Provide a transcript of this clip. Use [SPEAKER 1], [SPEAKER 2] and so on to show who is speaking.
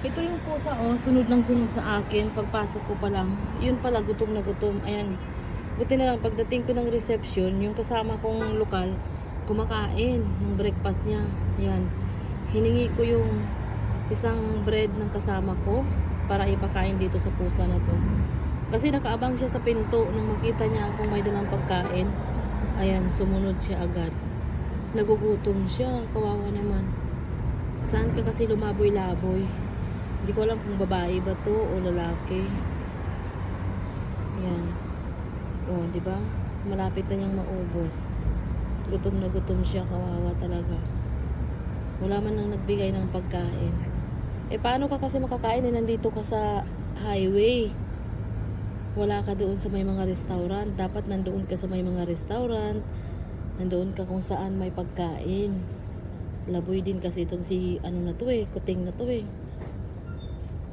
[SPEAKER 1] Ito yung pusa, oh, sunod ng sunod sa akin. Pagpasok ko pa lang, yun pala, gutom na gutom. Ayan, buti na lang, pagdating ko ng reception, yung kasama kong lokal, kumakain ng breakfast niya. Ayan, hiningi ko yung isang bread ng kasama ko para ipakain dito sa pusa na to. Kasi nakaabang siya sa pinto nung makita niya akong may dalang pagkain. Ayan, sumunod siya agad. Nagugutom siya, kawawa naman. Saan ka kasi lumaboy-laboy? Hindi ko alam kung babae ba to o lalaki. Ayan. O, di ba? Malapit na niyang maubos. Gutom na gutom siya, kawawa talaga. Wala man nang nagbigay ng pagkain. Eh, paano ka kasi makakain eh, nandito ka sa highway? Wala ka doon sa may mga restaurant. Dapat nandoon ka sa may mga restaurant. Nandoon ka kung saan may pagkain. Laboy din kasi itong si ano na to eh, kuting na to eh.